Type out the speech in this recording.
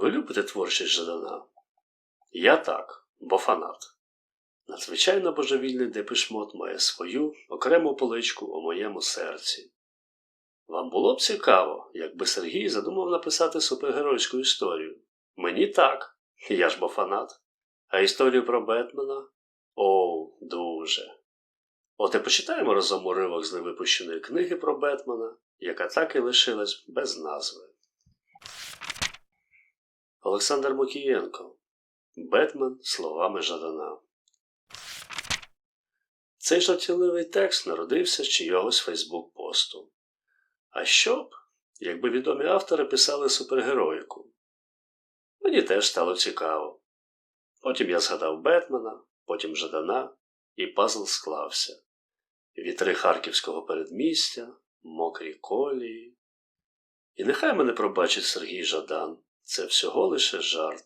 Ви любите творчість Жадана? Я так, бо фанат. Надзвичайно божевільний депешмот має свою окрему поличку у моєму серці. Вам було б цікаво, якби Сергій задумав написати супергеройську історію. Мені так, я ж бо фанат. А історію про Бетмена? О, дуже. От і почитаємо разом уривок з невипущеної книги про Бетмена, яка так і лишилась без назви. Олександр Мокієнко. Бетмен словами Жадана. Цей жартівливий текст народився з чийогось Фейсбук-посту. А що б, якби відомі автори писали супергероїку? Мені теж стало цікаво. Потім я згадав Бетмена, потім Жадана, і пазл склався. Вітри харківського передмістя, мокрі колії. І нехай мене пробачить Сергій Жадан, це всього лише жарт.